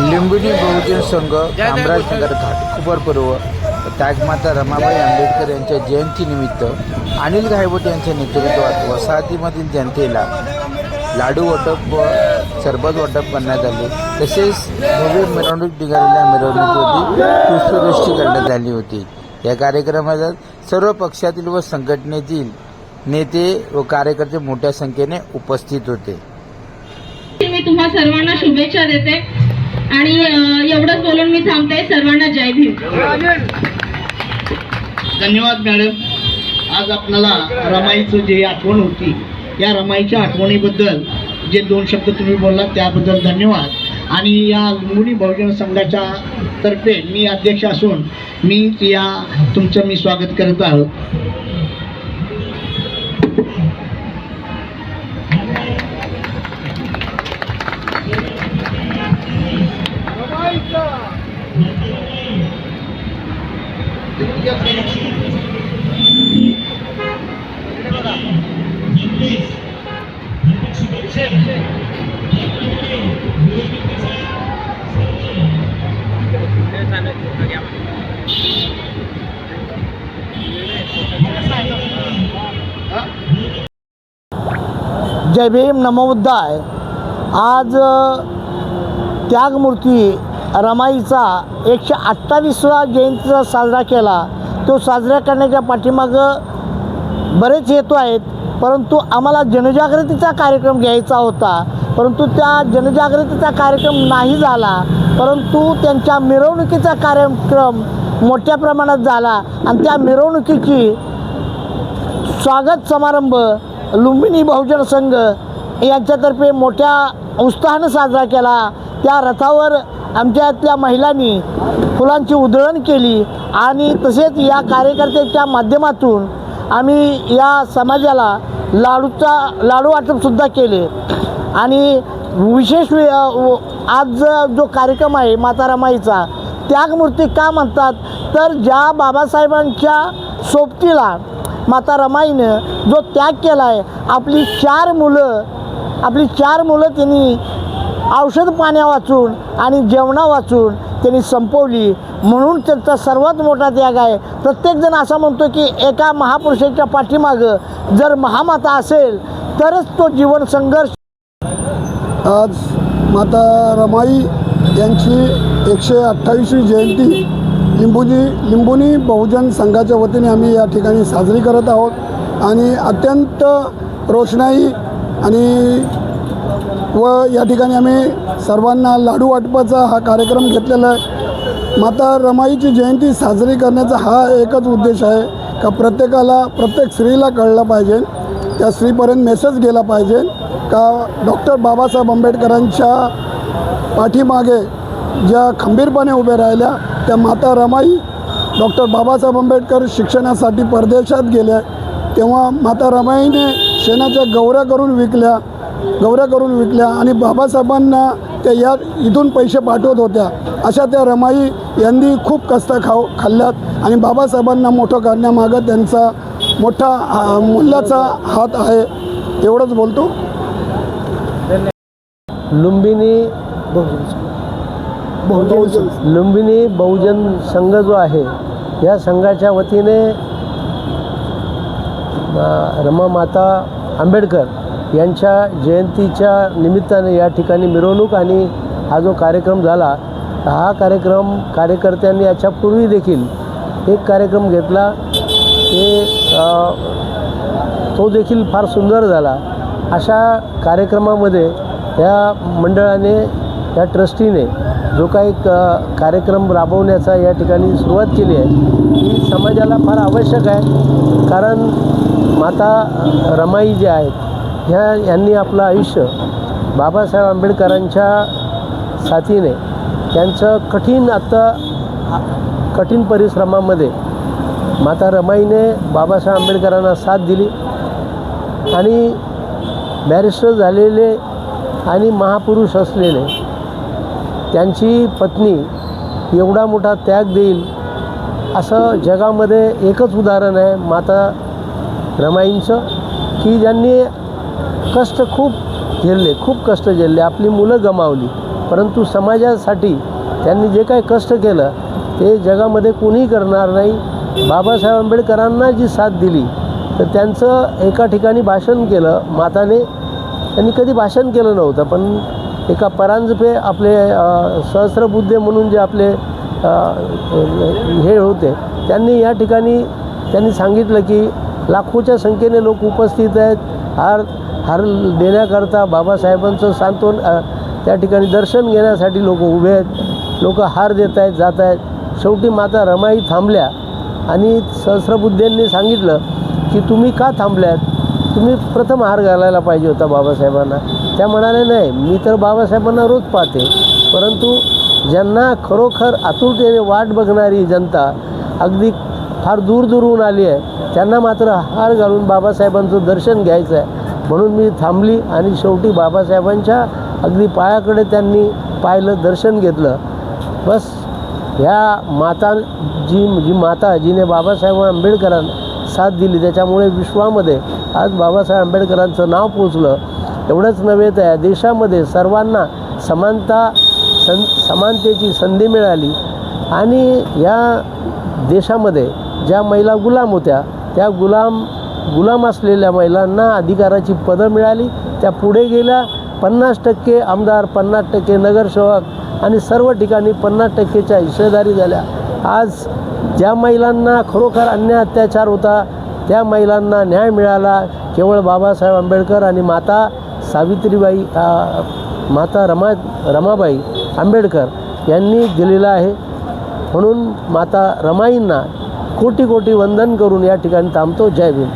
लिंबिनी बहुजन संघ कामराजनगर घाटकोपर पर्व ताजमाता रमाबाई आंबेडकर यांच्या जयंतीनिमित्त अनिल घायवट यांच्या नेतृत्वात वसाहतीमधील जनतेला लाडू वाटप व सरबत वाटप करण्यात आले. तसेच भव्य मिरवणूक निघालेल्या मिरवणुकीमध्ये पुष्पवृष्टी करण्यात आली होती. या कार्यक्रमात सर्व पक्षातील व संघटनेतील नेते व कार्यकर्ते मोठ्या संख्येने उपस्थित होते. मी तुम्हा सर्वांना शुभेच्छा देते. आणि एवढंच बोलून मी थांबते. सर्वांना जय भीम. धन्यवाद मॅडम. आज आपल्याला रमाईचं जे आठवण होती या रमाईच्या आठवणीबद्दल जे दोन शब्द तुम्ही बोललात त्याबद्दल धन्यवाद. आणि या लुंबुनी बहुजन संघाच्या तर्फे मी अध्यक्ष असून मी या तुमचं मी स्वागत करत आहोत. जय भीम नमोबुद्धाय आज त्यागमूर्ती रमाईचा एकशे अठ्ठावीसवा जयंतीचा साजरा केला. तो साजरा करण्याच्या पाठीमागं बरेच हेतू आहेत. परंतु आम्हाला जनजागृतीचा कार्यक्रम घ्यायचा होता. परंतु त्या जनजागृतीचा कार्यक्रम नाही झाला. परंतु त्यांच्या मिरवणुकीचा कार्यक्रम मोठ्या प्रमाणात झाला. आणि त्या मिरवणुकीची स्वागत समारंभ लुंबिनी बहुजन संघ यांच्यातर्फे मोठ्या उत्साहानं साजरा केला. त्या रथावर आमच्यातल्या महिलांनी फुलांची उधळण केली आणि तसेच या कार्यकर्त्याच्या माध्यमातून आम्ही या समाजाला लाडूचा लाडू वाटपसुद्धा केले. आणि विशेष आज जो कार्यक्रम आहे माता रमाईचा त्यागमूर्ती का म्हणतात? तर ज्या बाबासाहेबांच्या सोबतीला माता रमाईनं जो त्याग केला आहे आपली चार मुलं आपली चार मुलं त्यांनी औषध पाण्या वाचून आणि जेवणा वाचून त्यांनी संपवली. म्हणून त्यांचा सर्वात मोठा त्याग आहे. प्रत्येकजण असा म्हणतो की एका महापुरुषाच्या पाठीमागं जर महामाता असेल तरच तो जीवन संघर्ष आज माता रमाई यांची एकशे अठ्ठावीसवी जयंती लिंबुनी लिंबुनी बहुजन संघाच्या वतीने आम्ही या ठिकाणी साजरी करत आहोत. आणि अत्यंत रोषणाई आणि व या ठिकाणी आम्ही सर्वांना लाडू वाटपाचा हा कार्यक्रम घेतलेला आहे. माता रमाईची जयंती साजरी करण्याचा हा एकच उद्देश आहे का प्रत्येकाला प्रत्येक स्त्रीला कळलं पाहिजे त्या स्त्रीपर्यंत मेसेज गेला पाहिजे का डॉक्टर बाबासाहेब आंबेडकरांच्या पाठीमागे ज्या खंबीरपणे उभे राहिल्या त्या माता रमाई डॉक्टर बाबासाहेब आंबेडकर शिक्षणासाठी परदेशात गेल्या. तेव्हा माता रमाईने शेणाच्या गौऱ्या करून विकल्या. गौऱ्या करून विकल्या आणि बाबासाहेबांना त्या या इथून पैसे पाठवत होत्या. अशा त्या रमाई यांनी खूप कष्ट खाऊ खाल्ल्यात आणि बाबासाहेबांना मोठं करण्यामागं त्यांचा मोठा मूल्याचा हात आहे. एवढंच बोलतो. लुंबिनी बहुजन लुंबिनी बहुजन संघ जो आहे या संघाच्या वतीने रमा माता आंबेडकर यांच्या जयंतीच्या निमित्ताने या ठिकाणी मिरवणूक आणि हा जो कार्यक्रम झाला हा कार्यक्रम कार्यकर्त्यांनी याच्यापूर्वी देखील एक कार्यक्रम घेतला. ते तो देखील फार सुंदर झाला. अशा कार्यक्रमामध्ये या मंडळाने या ट्रस्टीने जो काही क कार्यक्रम राबवण्याचा या ठिकाणी सुरुवात केली आहे ही समाजाला फार आवश्यक आहे. कारण माता रमाई जे आहेत ह्या यांनी आपलं आयुष्य बाबासाहेब आंबेडकरांच्या साथीने त्यांचं कठीण आत्ता कठीण परिश्रमामध्ये माता रमाईने बाबासाहेब आंबेडकरांना साथ दिली. आणि बॅरिस्टर झालेले आणि महापुरुष असलेले त्यांची पत्नी एवढा मोठा त्याग देईल असं जगामध्ये एकच उदाहरण आहे माता रमाईंचं की ज्यांनी कष्ट खूप झेलले खूप कष्ट झेलले. आपली मुलं गमावली. परंतु समाजासाठी त्यांनी जे काही कष्ट केलं ते जगामध्ये कोणीही करणार नाही. बाबासाहेब आंबेडकरांना जी साथ दिली तर त्यांचं एका ठिकाणी भाषण केलं माताने. त्यांनी कधी भाषण केलं नव्हतं पण एका परांजपे आपले सहस्रबुद्धे म्हणून जे आपले हे होते त्यांनी या ठिकाणी त्यांनी सांगितलं की लाखोच्या संख्येने लोक उपस्थित आहेत. हार हार देण्याकरता बाबासाहेबांचं सांत्वन त्या ठिकाणी दर्शन घेण्यासाठी लोक उभे आहेत. लोक हार देत आहेत जात आहेत. शेवटी माता रमाई थांबल्या आणि सहस्रबुद्धेंनी सांगितलं की तुम्ही का थांबल्यात? तुम्ही प्रथम हार घालायला पाहिजे होता बाबासाहेबांना. त्या म्हणाले नाही मी तर बाबासाहेबांना रोज पाहते. परंतु ज्यांना खरोखर आतुरतेने वाट बघणारी जनता अगदी फार दूर दूरहून आली आहे त्यांना मात्र हार घालून बाबासाहेबांचं दर्शन घ्यायचं आहे. म्हणून मी थांबली आणि शेवटी बाबासाहेबांच्या अगदी पायाकडे त्यांनी पाहिलं दर्शन घेतलं. बस ह्या माता जी जी माता जिने बाबासाहेब आंबेडकरांना साथ दिली त्याच्यामुळे विश्वामध्ये आज बाबासाहेब आंबेडकरांचं नाव पोचलं एवढंच नव्हे तर या देशामध्ये सर्वांना समानता सं समानतेची संधी मिळाली. आणि या देशामध्ये ज्या महिला गुलाम होत्या त्या गुलाम गुलाम असलेल्या महिलांना अधिकाराची पदं मिळाली. त्या पुढे गेल्या. पन्नास टक्के आमदार पन्नास टक्के नगरसेवक आणि सर्व ठिकाणी पन्नास टक्केच्या हिस्सेदारी झाल्या. आज ज्या महिलांना खरोखर अन्याय अत्याचार होता त्या महिलांना न्याय मिळाला. केवळ बाबासाहेब आंबेडकर आणि माता सावित्रीबाई माता रमा रमाबाई आंबेडकर यांनी दिलेला आहे. म्हणून माता रमाईंना कोटी कोटी वंदन करून या ठिकाणी थांबतो. जय भीम.